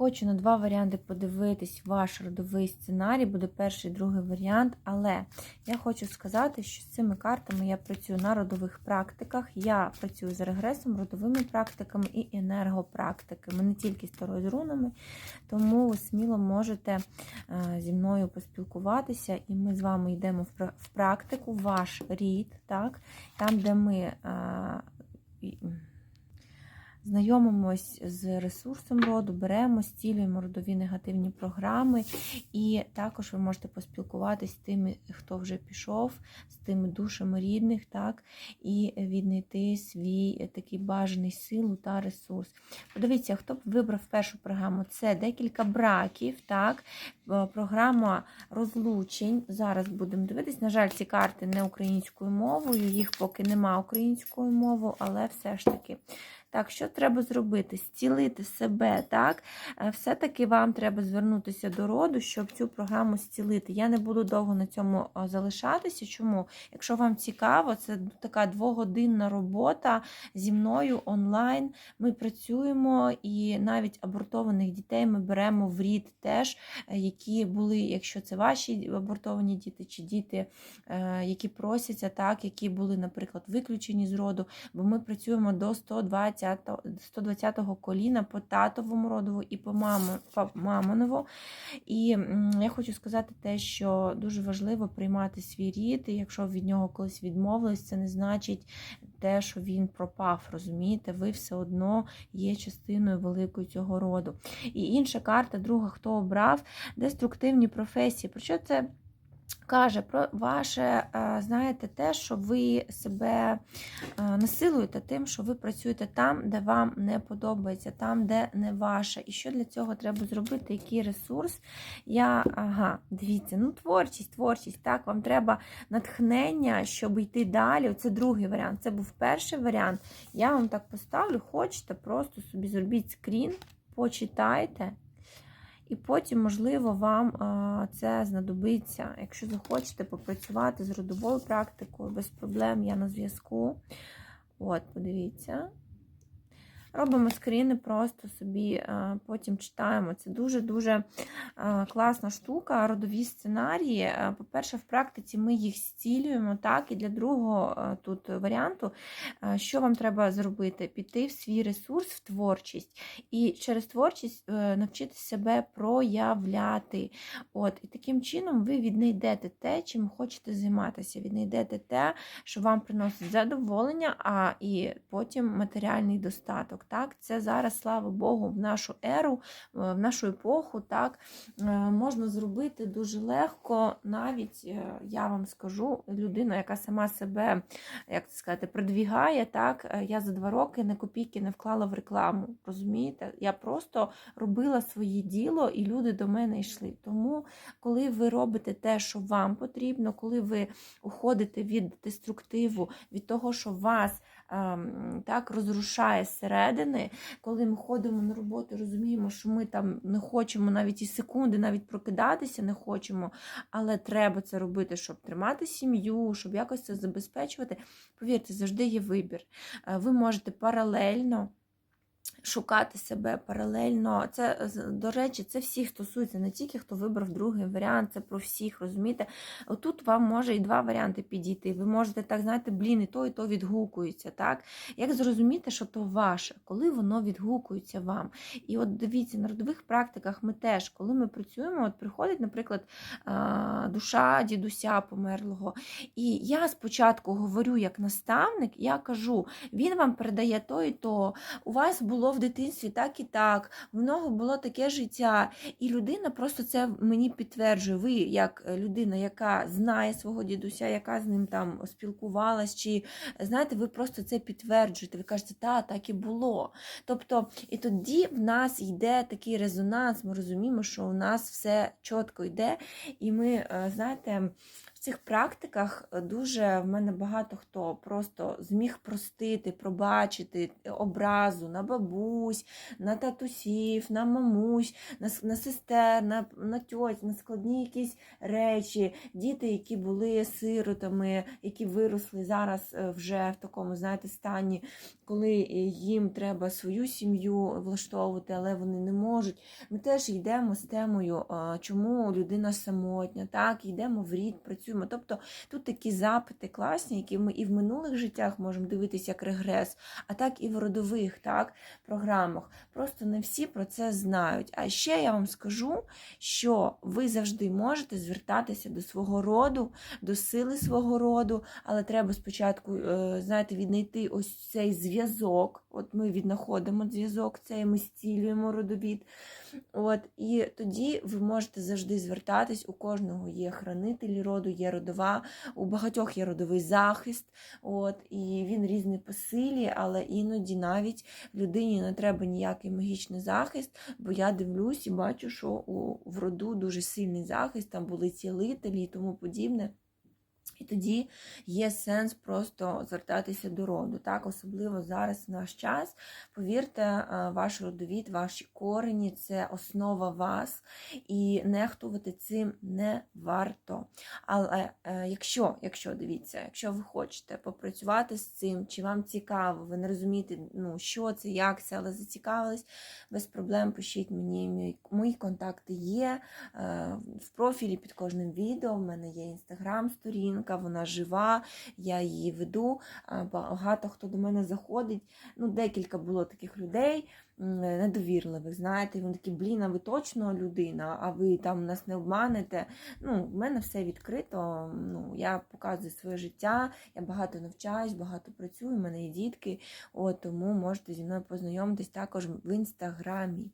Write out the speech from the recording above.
хочу на два варіанти подивитись ваш родовий сценарій, буде перший і другий варіант. Але я хочу сказати, що з цими картами я працюю на родових практиках. Я працюю з регресом, родовими практиками і енергопрактиками, не тільки з з рунами. Тому ви сміло можете е, зі мною поспілкуватися, і ми з вами йдемо в практику, ваш рід, так, там, де ми. Знайомимось з ресурсом роду, беремо, стілюємо родові негативні програми, і також ви можете поспілкуватись з тими, хто вже пішов, з тими душами рідних, так, і віднайти свій такий бажаний силу та ресурс. Подивіться, хто б вибрав першу програму? Це декілька браків, так, е, програма розлучень. Зараз будемо дивитись. На жаль, ці карти не українською мовою, їх поки нема українською мовою, але все ж таки. Так, що треба зробити? Зцілити себе, так? Е, Все-таки вам треба звернутися до роду, щоб цю програму зцілити. Я не буду довго на цьому е, залишатися. Чому? Якщо вам цікаво, це така двогодинна робота зі мною онлайн. Ми працюємо і навіть абортованих дітей ми беремо в рід теж, е, які були, якщо це ваші абортовані діти, чи діти, які просяться, так, які були, наприклад, виключені з роду, бо ми працюємо до 120 120-го коліна по татовому родову і по, мамо, по мамонову. І я хочу сказати те, що дуже важливо приймати свій рід, і якщо від нього колись відмовились, це не значить те, що він пропав. Розумієте, ви все одно є частиною великої цього роду. І інша карта, друга, хто обрав деструктивні професії. Про що це? Каже про ваше, е, знаєте, те, що ви себе е, насилуєте тим, що ви працюєте там, де вам не подобається, там, де не ваше. І що для цього треба зробити? Який ресурс? Я, ага, дивіться, ну творчість, творчість. Так, вам треба натхнення, щоб йти далі. Це другий варіант. Це був перший варіант. Я вам так поставлю, хочете, просто собі зробіть скрін, почитайте. І потім, можливо, вам це знадобиться. Якщо захочете попрацювати з родовою практикою, без проблем, я на зв'язку. От, подивіться. Робимо скріни, просто собі потім читаємо. Це дуже-дуже класна штука. Родові сценарії. По-перше, в практиці ми їх зцілюємо, так, і для другого тут варіанту, що вам треба зробити? Піти в свій ресурс, в творчість. І через творчість е, навчити себе проявляти. От, І таким чином ви віднайдете те, чим хочете займатися. Віднайдете те, що вам приносить задоволення, а і потім матеріальний достаток. Так? Це зараз, слава Богу, в нашу еру, е, в нашу епоху так, е, можна зробити дуже легко, навіть, е, я вам скажу, людина, яка сама себе, як це сказати, продвігає, так, я за два роки не копійки не вклала в рекламу. Розумієте? Я просто робила своє діло, і люди до мене йшли. Тому, коли ви робите те, що вам потрібно, коли ви уходите від деструктиву, від того, що вас ем, так розрушає зсередини, коли ми ходимо на роботу, розуміємо, що ми там не хочемо навіть і секунди, навіть прокидатися не хочемо, але треба це робити, щоб тримати сім'ю, щоб якось це забезпечувати. Повірте, завжди є вибір. Е, Ви можете паралельно. Шукати себе паралельно. Це, до речі, це всіх стосується, не тільки хто вибрав другий варіант, це про всіх, розумієте? Отут вам може і два варіанти підійти. Ви можете так, знаєте, блін, і то, і то відгукується. так? Як зрозуміти, що то ваше, коли воно відгукується вам? І от дивіться, на родових практиках ми теж, коли ми працюємо, от приходить, наприклад, душа дідуся померлого. І я спочатку говорю як наставник, я кажу, він вам передає то і то. У вас було в дитинстві так і так, в нього було таке життя. І людина просто це мені підтверджує. Ви, як людина, яка знає свого дідуся, яка з ним там спілкувалась, чи знаєте, ви просто це підтверджуєте. Ви кажете, та, так і було. Тобто, і тоді в нас йде такий резонанс, ми розуміємо, що у нас все чітко йде, і ми, е, знаєте, цих практиках е, дуже в мене багато хто просто зміг простити, пробачити образу на бабусь, на татусів, на мамусь, на, на сестер, на, на тьоть, на складні якісь речі, діти, які були сиротами, які виросли зараз е, вже в такому, знаєте, стані, коли е, їм треба свою сім'ю влаштовувати, але вони не можуть. Ми теж йдемо з темою, чому людина самотня, так, йдемо в рід, працюємо. Тобто тут такі запити класні, які ми і в минулих життях можемо дивитися як регрес, а так і в родових так, програмах. Просто не всі про це знають. А ще я вам скажу, що ви завжди можете звертатися до свого роду, до сили свого роду, але треба спочатку, е, знаєте, віднайти ось цей зв'язок. От ми віднаходимо зв'язок, цей ми зцілюємо родовід. От, і тоді ви можете завжди звертатись. У кожного є хранитель роду, є родова, у багатьох є родовий захист. От, і він різний по силі, але іноді навіть людині не треба ніякий магічний захист, бо я дивлюсь і бачу, що у в роду дуже сильний захист, там були цілителі і тому подібне. І тоді є сенс просто звертатися до роду. Так, особливо зараз в наш час. Повірте, е, ваш родовід, ваші корені це основа вас, і нехтувати цим не варто. Але е, якщо, якщо дивіться, якщо ви хочете попрацювати з цим, чи вам цікаво, ви не розумієте, ну що це, як це, але зацікавились, без проблем пишіть мені. Мої, контакти є е, в профілі під кожним відео. В мене є інстаграм-сторінка, вона жива, я її веду. Багато хто до мене заходить. Ну, декілька було таких людей недовірливих. Знаєте, вони такі, блін, а ви точно людина, а ви там нас не обманете. Ну, в мене все відкрито. Ну, я показую своє життя, я багато навчаюсь, багато працюю, в мене є дітки. От, тому можете зі мною познайомитись також в інстаграмі.